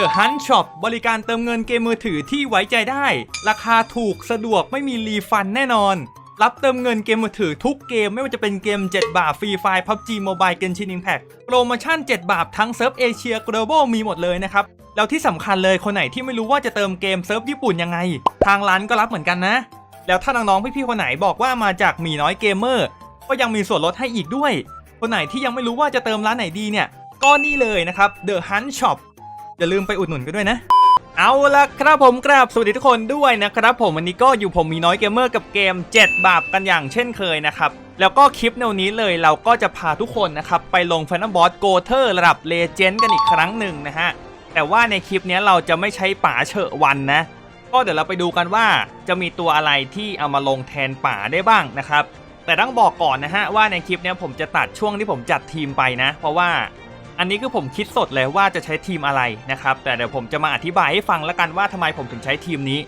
The Hunt Shop บริการเติมเงินเกมมือถือที่ไว้ใจได้ ราคาถูกสะดวกไม่มีรีฟันแน่นอน รับเติมเงินเกมมือถือทุกเกมไม่ว่าจะเป็นเกม 7 บาทฟรีไฟล์ PUBG Mobile Genshin Impact โปรโมชั่น 7 บาททั้งเซิร์ฟเอเชีย Global มีหมดเลยนะครับ แล้วที่สำคัญเลยคนไหนที่ไม่รู้ว่าจะเติมเกมเซิร์ฟญี่ปุ่นยังไง ทางร้านก็รับเหมือนกันนะ แล้วถ้าน้องๆพี่ๆคนไหนบอกว่ามาจากมีน้อยเกมเมอร์ก็ยังมีส่วนลดให้อีกด้วย คนไหนที่ยังไม่รู้ว่าจะเติมร้านไหนดีเนี่ยก็นี่เลยนะครับ The Hunt Shop อย่าลืมไปอุดหนุนกันด้วยนะ เอาละครับผมกราบสวัสดีทุกคนด้วยนะครับผมวันนี้ก็อยู่ผมมีน้อยเกมเมอร์กับเกม 7 บาปกันอย่างเช่นเคยนะครับแล้วก็คลิปแนวนี้เลยเราก็จะพาทุกคนนะครับไปลงแฟันบอสโกเทอร์ระดับเลเจนด์กันอีกครั้งหนึ่งนะฮะแต่ว่าในคลิปนี้เราจะไม่ใช้ป่าเฉอะวันนะ ก็เดี๋ยวเราไปดูกันว่าจะมีตัวอะไรที่เอามาลงแทนป่าได้บ้างนะครับแต่ต้องบอกก่อนนะฮะว่าในคลิปนี้ผมจะตัดช่วงที่ผมจัดทีมไปนะ เพราะว่า อันนี้คือผมคิดสดเลยว่าจะใช้ทีมอะไรนะครับ แต่เดี๋ยวผมจะมาอธิบายให้ฟังแล้วกันว่าทำไมผมถึงใช้ทีมนี้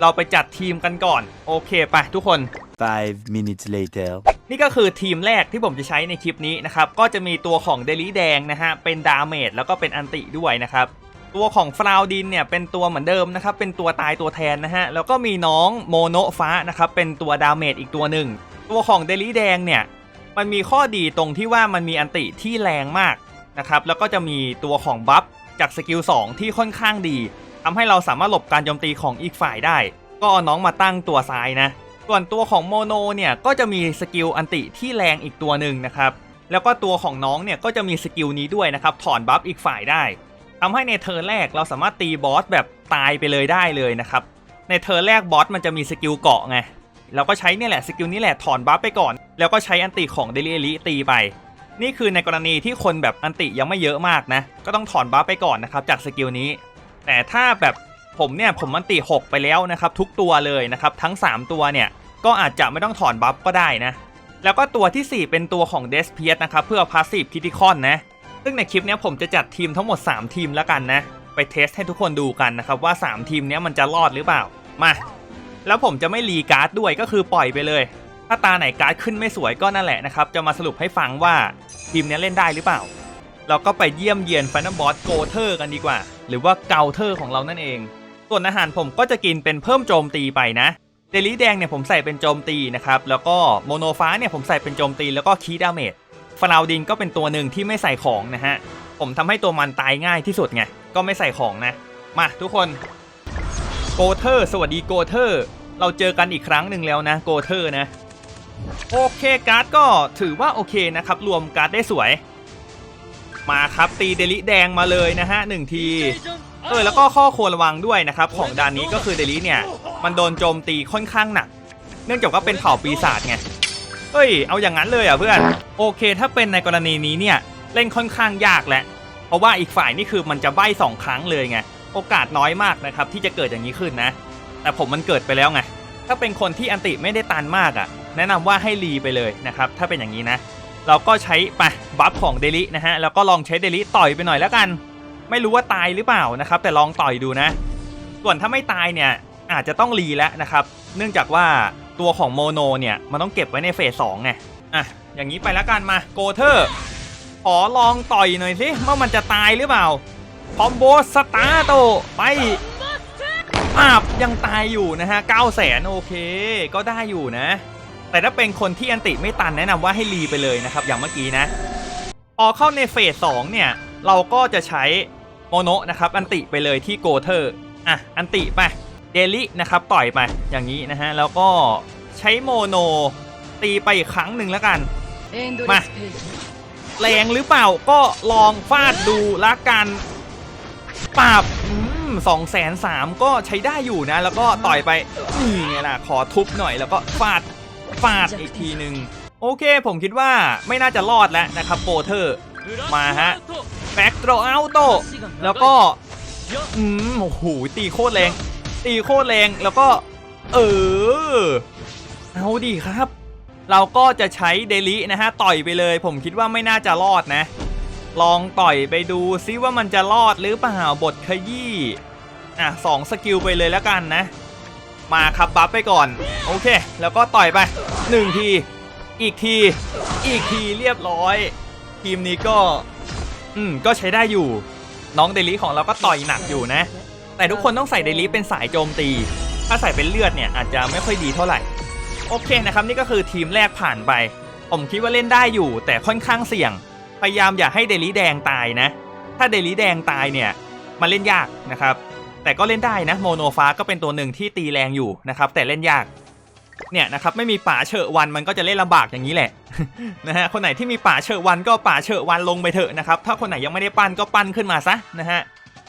เราไปจัดทีมกันก่อน โอเคไปทุกคน Five minutes later. นี่ก็คือทีมแรกที่ผมจะใช้ในคลิปนี้นะครับ ก็จะมีตัวของเดลิแดงนะฮะ เป็นดาเมจแล้วก็เป็นอันติด้วยนะครับ ตัวของฟราวดินเนี่ยเป็นตัวเหมือนเดิมนะครับ เป็นตัวตายตัวแทนนะฮะ แล้วก็มีน้องโมโนฟ้านะครับ เป็นตัวดาเมจอีกตัวหนึ่ง ตัวของเดลิแดงเนี่ย มันมีข้อดีตรงที่ว่ามันมีอันติที่แรงมาก นะครับแล้วก็จะมีตัวของบัฟจากสกิล2ที่ค่อนข้างดีทำให้เราสามารถหลบการโจมตีของอีกฝ่ายได้ ก็เอาน้องมาตั้งตัวซ้ายนะ ส่วนตัวของโมโนเนี่ยก็จะมีสกิลอันติที่แรงอีกตัวหนึ่งนะครับแล้วก็ตัวของน้องเนี่ยก็จะมีสกิลนี้ด้วยนะครับถอนบัฟอีกฝ่ายได้ทำให้ในเทิร์นแรกเราสามารถตีบอสแบบตายไปเลยได้เลยนะครับในเทิร์นแรกบอสมันจะมีสกิลเกาะไงเราก็ใช้เนี่ยแหละสกิลนี้แหละถอนบัฟไปก่อน แล้วก็ใช้อันติของเดลิเอลิตีไป นี่คือในกรณีที่คนแบบอันติยังไม่เยอะมากนะ ก็ต้องถอนบัฟไปก่อนนะครับจากสกิลนี้ แต่ถ้าแบบผมเนี่ยผมอันติ 6 ไปแล้วนะครับทุกตัวเลยนะครับทั้ง 3 ตัวเนี่ยก็อาจจะไม่ต้องถอนบัฟก็ได้นะ แล้วก็ตัวทีสี่ 4 เป็นตัวของเดสเพียสนะครับเพื่อพาสซีฟคิติคอนนะ ซึ่งในคลิปนี้ผมจะจัดทีมทั้งหมด 3 ทีมแล้วกันนะ ไปเทสให้ทุกคนดูกันนะครับว่า 3 ทีมนี้มันจะรอดหรือเปล่ามาแล้วผมจะไม่รีการ์ดด้วยก็คือปล่อยไปเลย ถ้าตาไหนการ์ดขึ้นไม่สวยก็นั่นแหละนะครับจะมาสรุปให้ฟังว่า ทีมนี้เล่นได้หรือเปล่า เราก็ไปเยี่ยมเยียนฟันบอสโกเทอร์กันดีกว่า หรือว่าเกาเทอร์ของเรานั่นเอง ส่วนอาหารผมก็จะกินเป็นเพิ่มโจมตีไปนะเดลิแดงเนี่ยผมใส่เป็นโจมตีนะครับ แล้วก็โมโนฟ้าเนี่ยผมใส่เป็นโจมตีแล้วก็คีดาเมจฟลาวดินก็เป็นตัวหนึ่งที่ไม่ใส่ของนะฮะ ผมทำให้ตัวมันตายง่ายที่สุดไง ก็ไม่ใส่ของนะ มาทุกคนโกเทอร์ สวัสดีโกเทอร์ เราเจอกันอีกครั้งหนึ่งแล้วนะโกเทอร์นะ โอเคการ์ดก็ถือว่าโอเคนะครับ รวมการ์ดได้สวย มาครับตีเดลิแดงมาเลยนะฮะหนึ่งทีเออแล้วก็ข้อควรระวังด้วยนะครับ ของด่านนี้ก็คือเดลิเนี่ย มันโดนโจมตีค่อนข้างหนัก เนื่องจากว่าเป็นเผ่าปีศาจไงเฮ้ย เอาอย่างนั้นเลยอะเพื่อน โอเค ถ้าเป็นในกรณีนี้เนี่ย เล่นค่อนข้างยากแหละ เพราะว่าอีกฝ่ายนี่คือมันจะใบ้สองครั้งเลยไง โอกาสน้อยมากนะครับ ที่จะเกิดอย่างนี้ขึ้นนะ แต่ผมมันเกิดไปแล้วไง ถ้าเป็นคนที่อันติไม่ได้ตันมากอะ่ะ แนะนำว่าให้รีไปเลยนะครับถ้าเป็นอย่างนี้นะ เราก็ใช้ไปบัฟของเดลินะฮะแล้วก็ลองใช้เดลิต่อยไปหน่อยแล้วกัน ไม่รู้ว่าตายหรือเปล่านะครับ แต่ลองต่อยดูนะ ส่วนถ้าไม่ตายเนี่ยอาจจะต้องรีแล้วนะครับ เนื่องจากว่าตัวของโมโนเนี่ยมันต้องเก็บไว้ในเฟสสองไงอะอย่างนี้ไปแล้วกันมาโกเทอร์ขอลองต่อยหน่อยสิว่ามันจะตายหรือเปล่าคอมโบสตาร์โตไปอาบยังตายอยู่นะฮะ9 0 0แสนโอเค ก็ได้อยู่นะ แต่ถ้าเป็นคนที่อันติไม่ตันแนะนำว่าให้รีไปเลยนะครับ อย่างเมื่อกี้นะพอเข้าในเฟสสองเนี่ยเราก็จะใช้โมโนะนะครับอันติไปเลยที่โกเทอร์อะอันติไปเดลินะครับต่อยไปอย่างนี้นะฮะแล้วก็ใช้โมโนตีไปอีกครั้งหนึ่งแล้วกันまแรงหรือเปล่าก็ลองฟาดดูละกันปราบสองแสนสามก็ใช้ได้อยู่นะ แล้วก็ต่อยไปนี่ไงล่ะขอทุบหน่อยแล้วก็ฟาด ฟาดอีกทีหนึ่งโอเคผมคิดว่าไม่น่าจะรอดแล้วนะครับโปเทอร์มาฮะแบ็กโตรอัลโตแล้วก็อืมโอ้โหตีโคตรแรง ตีโคตรแรงแล้วก็ เออ เอาดีครับ เราก็จะใช้เดลินะฮะ ต่อยไปเลย ผมคิดว่าไม่น่าจะรอดนะ ลองต่อยไปดูซิว่ามันจะรอดหรือเปล่าบทขยี้อะสองสกิลไปเลยแล้วกันนะ มาครับบัฟไปก่อน โอเค แล้วก็ต่อยไปหนึ่งที อีกที อีกทีเรียบร้อย ทีมนี้ก็ อืม ก็ใช้ได้อยู่ น้องเดลิของเราก็ต่อยหนักอยู่นะ แต่ทุกคนต้องใส่เดลิเป็นสายโจมตี ถ้าใส่เป็นเลือดเนี่ยอาจจะไม่ค่อยดีเท่าไหร่ โอเคนะครับ นี่ก็คือทีมแรกผ่านไป ผมคิดว่าเล่นได้อยู่ แต่ค่อนข้างเสี่ยง พยายามอย่าให้เดลิแดงตายนะ ถ้าเดลิแดงตายเนี่ย มันเล่นยากนะครับ แต่ก็เล่นได้นะโมโนฟ้าก็เป็นตัวหนึ่งที่ตีแรงอยู่นะครับแต่เล่นยากเนี่ยนะครับไม่มีป่าเฉอวันมันก็จะเล่นลำบากอย่างนี้แหละนะฮะคนไหนที่มีป่าเฉอวันก็ป่าเฉอวันลงไปเถอะนะครับถ้าคนไหนยังไม่ได้ปั้นก็ปั้นขึ้นมาซะนะฮะ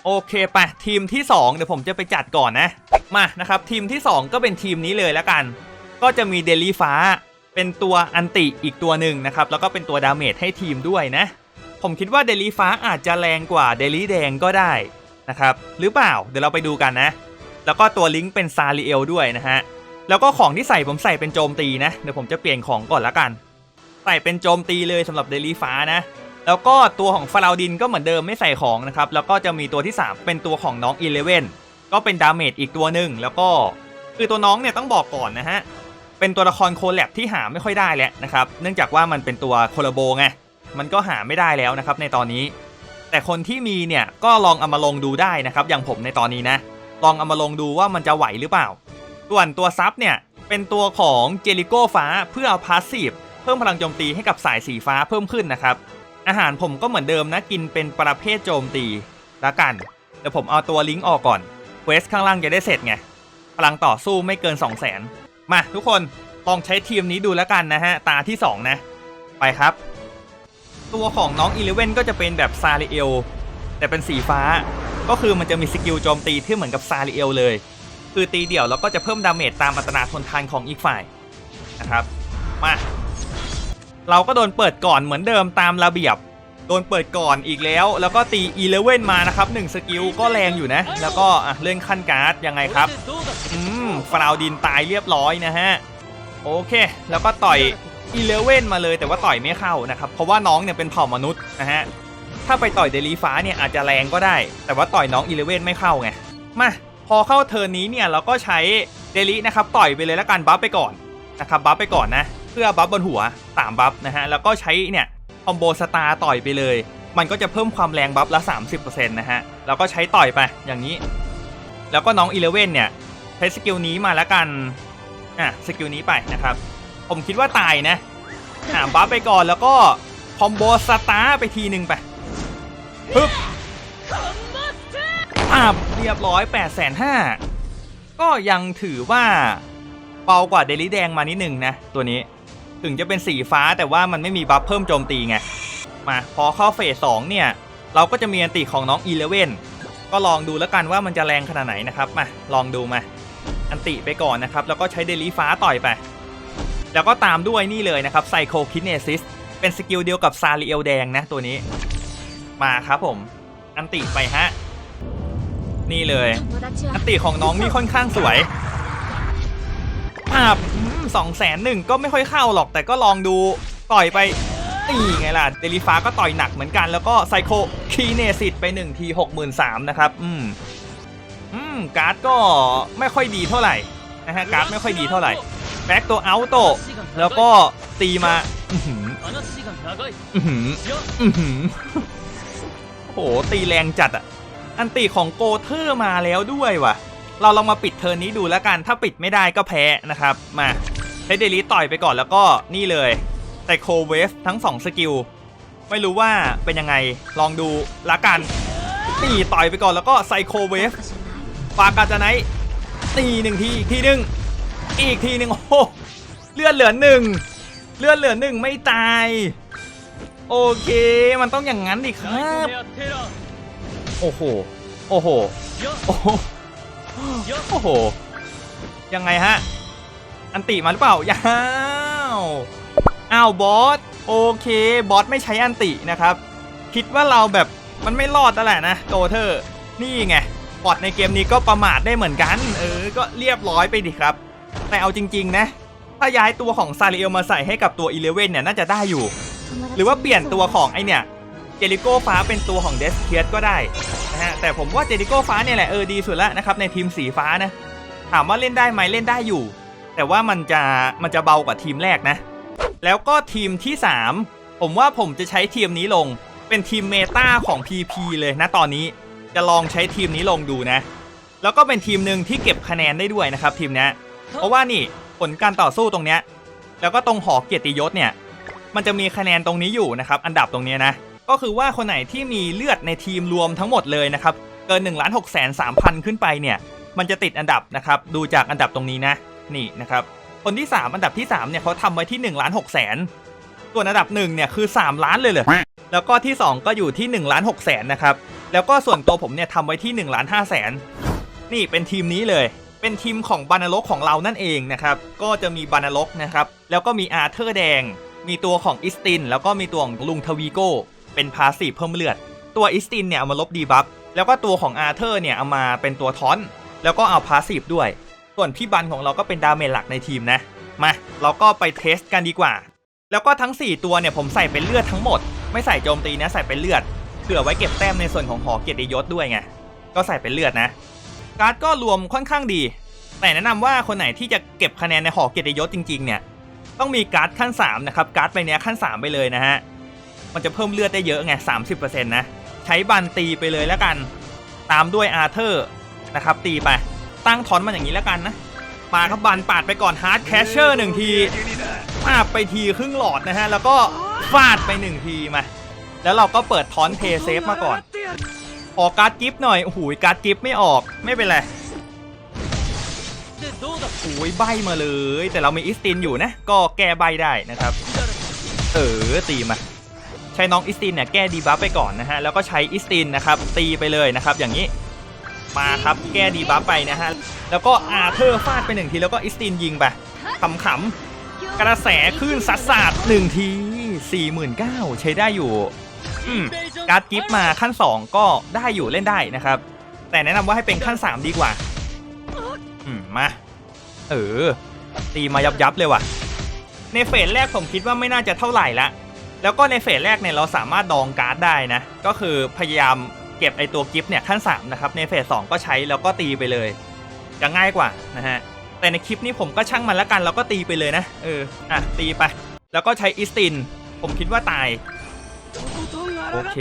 โอเคไปทีมที่ 2 เดี๋ยวผมจะไปจัดก่อนนะมานะครับทีมที่ 2 ก็เป็นทีมนี้เลยแล้วกัน ก็จะมีเดลี่ฟ้า เป็นตัวอันติอีกตัวหนึ่งนะครับแล้วก็เป็นตัวดาเมจให้ทีมด้วยนะ ผมคิดว่าเดลี่ฟ้าอาจจะแรงกว่าเดลี่แดงก็ได้ นะครับหรือเปล่าเดี๋ยวเราไปดูกันนะ แล้วก็ตัวลิงก์เป็นซาริเอลด้วยนะฮะแล้วก็ของที่ใส่ผมใส่เป็นโจมตีนะเดี๋ยวผมจะเปลี่ยนของก่อนละกัน ใส่เป็นโจมตีเลยสำหรับเดลี่ฟ้านะแล้วก็ตัวของฟาราดินก็เหมือนเดิมไม่ใส่ของนะครับแล้วก็จะมีตัวที่ 3 เป็นตัวของน้องอีเลเว่นก็เป็นดาเมจอีกตัวหนึ่งแล้วก็คือตัวน้องเนี่ยต้องบอกก่อนนะฮะเป็นตัวละครโคแลบที่หาไม่ค่อยได้แล้วนะครับเนื่องจากว่ามันเป็นตัวโคลาโบไงมันก็หาไม่ได้แล้วนะครับในตอนนี้ แต่คนที่มีเนี่ยก็ลองเอามาลงดูได้นะครับ อย่างผมในตอนนี้นะ ลองเอามาลงดูว่ามันจะไหวหรือเปล่า ส่วนตัวซับเนี่ยเป็นตัวของเจลิโก้ฟ้าเพื่อเอาพาสซีฟเพิ่มพลังโจมตีให้กับสายสีฟ้าเพิ่มขึ้นนะครับ อาหารผมก็เหมือนเดิมนะกินเป็นประเภทโจมตีละกันเดี๋ยวผมเอาตัวลิงก์ออกก่อนเควสข้างล่างจะได้เสร็จไงพลังต่อสู้ไม่เกิน 2 0 0 0 0 0มาทุกคนลองใช้ทีมนี้ดูแล้วกันนะฮะตาที่ 2 นะ ไปครับ ตัวของน้องอีเลเว่นก็จะเป็นแบบซาริเอลแต่เป็นสีฟ้า ก็คือมันจะมีสกิลโจมตีที่เหมือนกับซาริเอลเลย คือตีเดี่ยวแล้วก็จะเพิ่มดาเมจตามอัตราทนทานของอีกฝ่ายนะครับมาเราก็โดนเปิดก่อนเหมือนเดิมตามระเบียบ โดนเปิดก่อนอีกแล้ว แล้วก็ตีอีเลเว่นมานะครับ1สกิลก็แรงอยู่นะ แล้วก็เลื่อนขั้นการ์ดยังไงครับ อืมฟราวดินตายเรียบร้อยนะฮะ โอเค แล้วก็ต่อย อีเลเว่นมาเลยแต่ว่าต่อยไม่เข้านะครับ เพราะว่าน้องเนี่ยเป็นเผ่ามนุษย์นะฮะ ถ้าไปต่อยเดลีฟ้าเนี่ยอาจจะแรงก็ได้ แต่ว่าต่อยน้องอีเลเว่นไม่เข้าไง มา พอเข้าเทิร์นนี้เนี่ยเราก็ใช้เดลีนะครับต่อยไปเลยแล้วกันบัฟไปก่อนนะครับบัฟไปก่อนนะ เพื่อบัฟบนหัว3บัฟนะฮะแล้วก็ใช้เนี่ยคอมโบสตาร์ต่อยไปเลย มันก็จะเพิ่มความแรงบัฟละ 30%นะฮะแล้วก็ใช้ต่อยไปอย่างนี้ แล้วก็น้องอีเลเว่นเนี่ยใช้สกิลนี้มาแล้วกันอะสกิลนี้ไปนะครับ ผมคิดว่าตายนะอะบัฟไปก่อนแล้วก็คอมโบสตาร์ไปทีหนึ่งไปปึ๊บอะเรียบร้อย8ปดแสนห้าก็ยังถือว่าเบากว่าเดลิแดงมานิดหนึ่งนะ ตัวนี้ถึงจะเป็นสีฟ้าแต่ว่ามันไม่มีบัฟเพิ่มโจมตีไง มาพอเข้าเฟสสองเนี่ย เราก็จะมีอันติของน้องอีเลเว่นก็ลองดูแล้วกันว่ามันจะแรงขนาดไหนนะครับ มา ลองดูมา อันติไปก่อนนะครับ แล้วก็ใช้เดลีฟ้าต่อยไป แล้วก็ตามด้วยนี่เลยนะครับไซโคคินเนซิสเป็นสกิลเดียวกับซาริเอลแดงนะตัวนี้ มาครับผม อันติไปฮะ นี่เลย อันติของน้องนี่ค่อนข้างสวยภาพสองแสนหนึ่งก็ไม่ค่อยเข้าหรอกแต่ก็ลองดูต่อยไปนี่ไงล่ะ เดลิฟ้าก็ต่อยหนักเหมือนกันแล้วก็ไซโคคีเนซิสไป1ที63,000นะครับ อืม อืม การ์ดก็ไม่ค่อยดีเท่าไหร่นะฮะ การ์ดไม่ค่อยดีเท่าไหร่ แบ็กตัวเอาโตแล้วก็ตีมาอือหืออื้อหืออื้อหือโอ้โหตีแรงจัดอะ อันตีของโกเทอร์มาแล้วด้วยว่ะ เราลองมาปิดเทิร์นนี้ดูแล้วกัน ถ้าปิดไม่ได้ก็แพ้นะครับ มาใช้เดลิต่อยไปก่อนแล้วก็นี่เลยไซโคเวฟทั้ง 2 สกิล ไม่รู้ว่าเป็นยังไงลองดูละกันนี่ต่อยไปก่อนแล้วก็ไซโคเวฟปากาจาไนตีหนึ่งทีทีหนึ่ง อีกทีหนึ่งโอ้เลือดเหลือหนึ่งเลือดเหลือหนึ่งไม่ตาย โอเคมันต้องอย่างนั้นดิครับ โอ้โห โอ้โห โอ้โห โอ้โห ยังไงฮะ อันติมาหรือเปล่ายาวอ้าวบอส โอเคบอสไม่ใช้อันตินะครับ คิดว่าเราแบบมันไม่รอดแล้วแหละนะโกเทอร์นี่ไงบอทในเกมนี้ก็ประมาทได้เหมือนกัน เออ ก็เรียบร้อยไปดิครับ แต่เอาจริง ๆ นะ ถ้าย้ายตัวของซาริเอลมาใส่ให้กับตัวอีเลเว่นเนี่ยน่าจะได้อยู่ หรือว่าเปลี่ยนตัวของไอเนี่ยเจลิโก้ฟ้าเป็นตัวของเดสเคียสก็ได้นะฮะแต่ผมว่าเจลิโก้ฟ้าเนี่ยแหละเออดีสุดแล้วนะครับในทีมสีฟ้านะถามว่าเล่นได้ไหมเล่นได้อยู่ แต่ว่ามันจะมันจะเบากว่าทีมแรกนะ แล้วก็ทีมที่ 3 ผมว่าผมจะใช้ทีมนี้ลง เป็นทีมเมตาของ PP เลยนะตอนนี้จะลองใช้ทีมนี้ลงดูนะ แล้วก็เป็นทีมหนึ่งที่เก็บคะแนนได้ด้วยนะครับทีมนี้ เพราะว่านี่ผลการต่อสู้ตรงเนี้ยแล้วก็ตรงหอเกียรติยศเนี่ย มันจะมีคะแนนตรงนี้อยู่นะครับ อันดับตรงนี้นะ ก็คือว่าคนไหนที่มีเลือดในทีมรวมทั้งหมดเลยนะครับ เกิน1นึ่งล้านหกแสนสามพันขึ้นไปเนี่ย มันจะติดอันดับนะครับ ดูจากอันดับตรงนี้นะ นี่นะครับ คนที่ 3 อันดับที่ 3 เนี่ยเขาทำไว้ที่1นึ่งล้านหกแสนส่วนอันดับ1เนี่ยคือ 3 ล้านเลยเลย แล้วก็ที่ 2 ก็อยู่ที่1นึ่งล้านหกแสนนะครับ แล้วก็ส่วนตัวผมเนี่ยทำไว้ที่1นึ่งล้านห้าแสนนี่เป็นทีมนี้เลย เป็นทีมของบานาล็อกของเรานั่นเองนะครับ ก็จะมีบานาล็อกนะครับ แล้วก็มีอาร์เธอร์แดง มีตัวของอิสติน แล้วก็มีตัวของลุงทวีโก้ เป็นพาสีเพิ่มเลือด ตัวอิสตินเนี่ยเอามาลบดีบัฟ แล้วก็ตัวของอาร์เธอร์เนี่ยเอามาเป็นตัวทอน แล้วก็เอาพาสีด้วย ส่วนพี่บันของเราก็เป็นดาเมจหลักในทีมนะ มา เราก็ไปเทสกันดีกว่า แล้วก็ทั้ง 4 ตัวเนี่ยผมใส่เป็นเลือดทั้งหมด ไม่ใส่โจมตีนะ ใส่เป็นเลือด เผื่อไว้เก็บแต้มในส่วนของหอเกียรติยศด้วยไง ก็ใส่เป็นเลือดนะ การ์ดก็รวมค่อนข้างดี แต่แนะนำว่าคนไหนที่จะเก็บคะแนนในหอเกียรติยศจริงๆเนี่ยต้องมีการ์ดขั้น3นะครับการ์ดใบเนี้ยขั้น 3 ไปเลยนะฮะมันจะเพิ่มเลือดได้เยอะไง30%นะใช้บันตีไปเลยแล้วกัน ตามด้วยอาร์เธอร์นะครับตีไปตั้งทอนมันอย่างนี้แล้วกันนะปาครับบันปาดไปก่อนฮาร์ดแคชเชอร์หนึ่งทีปาดไปทีครึ่งหลอดนะฮะแล้วก็ฟาดไปหนึ่งทีมาแล้วเราก็เปิดทอนเพย์เซฟมาก่อน ออกการ์ดกิฟต์หน่อย โอ้โหการ์ดกิฟต์ไม่ออกไม่เป็นไรโอ้ยใบมาเลย แต่เรามีอิสตินอยู่นะ ก็แก้ใบได้นะครับ เออตีมาใช้น้องอิสตินเนี่ยแก้ดีบัฟไปก่อนนะฮะ แล้วก็ใช้อิสตินนะครับ ตีไปเลยนะครับ อย่างนี้มาครับแก้ดีบัฟไปนะฮะ แล้วก็อาเธอร์ฟาดไปหนึ่งที แล้วก็อิสตินยิงไปขำๆกระแสคลื่นซัดสาดหนึ่งทีสี่หมื่นเก้าใช้ได้อยู่ การ์ดกิฟต์มาขั้น 2 ก็ได้อยู่เล่นได้นะครับ แต่แนะนำว่าให้เป็นขั้น 3 ดีกว่า อืมมา เออ ตีมายับยับเลยว่ะ ในเฟสแรกผมคิดว่าไม่น่าจะเท่าไหร่ละแล้วก็ในเฟสแรกเนี่ยเราสามารถดองการ์ดได้นะ ก็คือพยายามเก็บไอตัวกิฟต์เนี่ยขั้น 3 นะครับ ในเฟส2ก็ใช้แล้วก็ตีไปเลยจะง่ายกว่านะฮะแต่ในคลิปนี้ผมก็ช่างมันแล้วกันแล้วก็ตีไปเลยนะ เออ อะ ตีไป แล้วก็ใช้อิสติน ผมคิดว่าตาย โอเค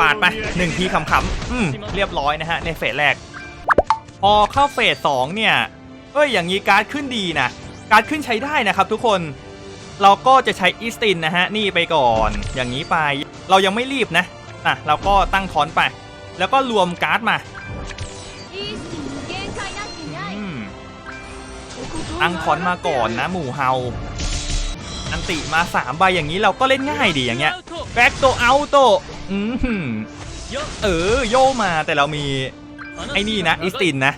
ปาดไปหนึ่งทีขำๆอืมเรียบร้อยนะฮะ ในเฟสแรก พอเข้าเฟสสองเนี่ยเอ้ยอย่างนี้การ์ดขึ้นดีนะ การ์ดขึ้นใช้ได้นะครับทุกคนเราก็จะใช้อีสตินนะฮะ นี่ไปก่อนอย่างนี้ไป เรายังไม่รีบนะอะเราก็ตั้งคอนไป แล้วก็รวมการ์ดมาตั้งคอนมาก่อนนะหมู่เฮา อันติมาสามใบอย่างนี้เราก็เล่นง่ายดีอย่างเงี้ยแบ็กโตเอาโตอืมหืมเออโยมาแต่เรามีไอ้นี่นะอิสตินนะ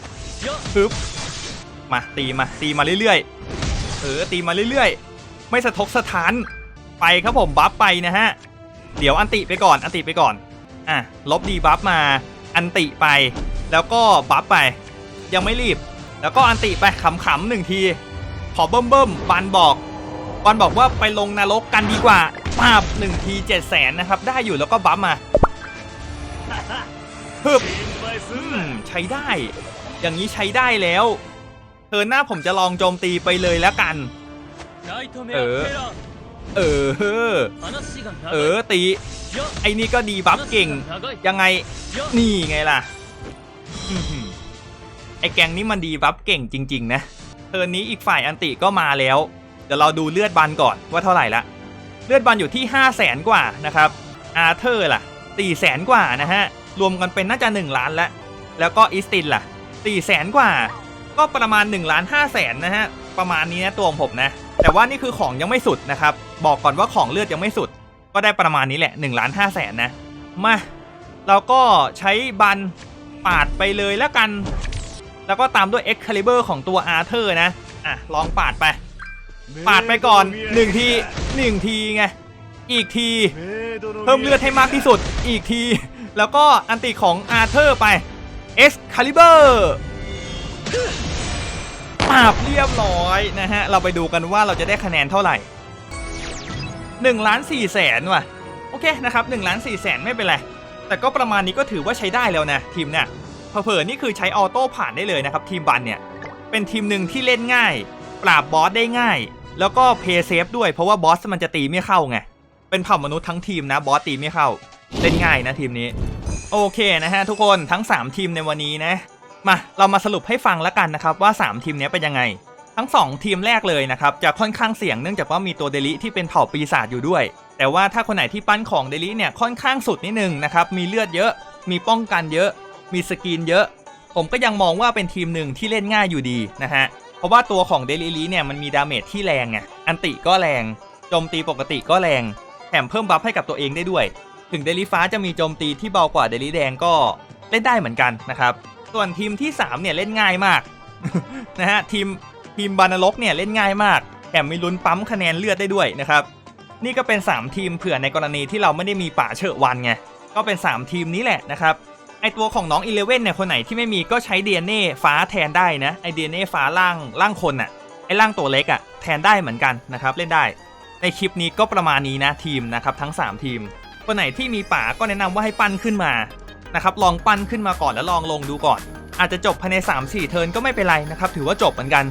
ปึ๊บมาตีมาตีมาเรื่อยๆเออตีมาเรื่อยๆ ไม่สะทกสะท้านไปครับผมบัฟไปนะฮะเดี๋ยวอันติไปก่อนอันติไปก่อนอะลบดีบัฟมาอันติไป แล้วก็บัฟไป ยังไม่รีบ แล้วก็อันติไปขำๆหนึ่งที ขอเบิ่มเบิ่มๆบันบอก บันบอกว่าไปลงนรกกันดีกว่าปาบหนึ่งทีเจ็ดแสนนะครับ ได้อยู่แล้วก็บัฟมาฮึบใช้ได้ อย่างนี้ใช้ได้แล้ว เธอหน้าผมจะลองโจมตีไปเลยแล้วกัน เออ เออ เออตี ไอ้นี่ก็ดีบัฟเก่ง ยังไง นี่ไงล่ะ ไอ้แกงนี้มันดีบัฟเก่งจริง ๆ นะเทินนี้อีกฝ่ายอันติก็มาแล้ว เดี๋ยวเราดูเลือดบันก่อนว่าเท่าไหร่ละ เลือดบันอยู่ที่ 5 0 0แสนกว่านะครับ อาร์เธอร์ล่ะ4แสนกว่านะฮะ รวมกันเป็นน่าจะ 1 ล้านแล้ว แล้วก็อีสตินล่ะ4แสนกว่า ก็ประมาณ1ล้าน5แสนนะฮะ ประมาณนี้นะตัวผมนะ แต่ว่านี่คือของยังไม่สุดนะครับ บอกก่อนว่าของเลือดยังไม่สุด ก็ได้ประมาณนี้แหละ1ล้าน5แสนนะ มา เราก็ใช้บันปาดไปเลยแล้วกัน แล้วก็ตามด้วย Excalibur ของตัวอาร์เธอร์นะ อะ ลองปาดไป ปาดไปก่อน1ที1ทีไงอีกที เพิ่มเลือดให้มากที่สุดอีกที แล้วก็อันติของอาร์เธอร์ไป Excalibur ปราบเรียบร้อยนะฮะ เราไปดูกันว่าเราจะได้คะแนนเท่าไหร่1ล้าน4แสนว่ะ โอเคนะครับ1ล้าน4แสนไม่เป็นไร แต่ก็ประมาณนี้ก็ถือว่าใช้ได้แล้วนะ ทีมเนี่ยเผลอๆนี่คือใช้ออโต้ผ่านได้เลยนะครับ ทีมบันเนี่ย เป็นทีมหนึ่งที่เล่นง่าย ปราบบอสได้ง่าย แล้วก็เพย์เซฟด้วยเพราะว่าบอสมันจะตีไม่เข้าไง เป็นเผ่ามนุษย์ทั้งทีมนะบอสตีไม่เข้า เล่นง่ายนะทีมนี้ โอเคนะฮะทุกคนทั้ง 3 ทีมในวันนี้นะ มาเรามาสรุปให้ฟังแล้วกันนะครับว่า 3 ทีมนี้เป็นยังไง ทั้ง 2 ทีมแรกเลยนะครับจะค่อนข้างเสี่ยงเนื่องจากว่ามีตัวเดลิที่เป็นเผ่าปีศาจอยู่ด้วย แต่ว่าถ้าคนไหนที่ปั้นของเดลิเนี่ยค่อนข้างสุดนิดนึงนะครับมีเลือดเยอะ มีป้องกันเยอะ มีสกินเยอะ ผมก็ยังมองว่าเป็นทีมหนึ่งที่เล่นง่ายอยู่ดีนะฮะ เพราะว่าตัวของเดลิลีเนี่ยมันมีดาเมจที่แรงไงอันติก็แรงโจมตีปกติก็แรงแถมเพิ่มบัฟให้กับตัวเองได้ด้วย ถึงเดลิฟ้าจะมีโจมตีที่เบากว่าเดลิแดงก็เล่นได้เหมือนกันนะครับ ส่วนทีมที่ 3 เนี่ยเล่นง่ายมากนะฮะทีมทีมบานรกเนี่ยเล่นง่ายมากแถมมีลุ้นปั๊มคะแนนเลือดได้ด้วยนะครับ นี่ก็เป็น 3 ทีมเผื่อในกรณีที่เราไม่ได้มีป่าเชอะวันไงก็เป็น 3 ทีมนี้แหละนะครับ ไอตัวของน้องอีเลเว่นเนี่ยคนไหนที่ไม่มีก็ใช้ DNA ฟ้าแทนได้นะไอ DNA ฟ้าล่างล่างคนอะไอล่างตัวเล็กอะแทนได้เหมือนกันนะครับเล่นได้ ในคลิปนี้ก็ประมาณนี้นะทีมนะครับทั้ง 3 ทีมคนไหนที่มีป่าก็แนะนำว่าให้ปั้นขึ้นมานะครับลองปั้นขึ้นมาก่อนแล้วลองลงดูก่อน อาจจะจบภายใน 3-4 เทิร์นก็ไม่เป็นไรนะครับถือว่าจบเหมือนกัน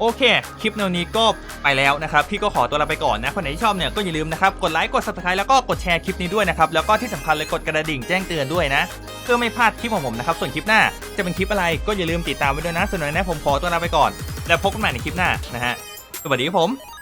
โอเค คลิปแนวนี้ก็ไปแล้วนะครับ พี่ก็ขอตัวลาไปก่อนนะ คนไหนที่ชอบเนี่ยก็อย่าลืมนะครับ กดไลค์ กด subscribe แล้วก็กดแชร์คลิปนี้ด้วยนะครับ แล้วก็ที่สำคัญเลยกดกระดิ่งแจ้งเตือนด้วยนะ เพื่อไม่พลาดคลิปของผมนะครับ ส่วนคลิปหน้าจะเป็นคลิปอะไรก็อย่าลืมติดตามไว้ด้วยนะส่วนวันนี้ผมขอตัวลาไปก่อน แล้วพบกันใหม่ในคลิปหน้านะฮะ สวัสดีครับผม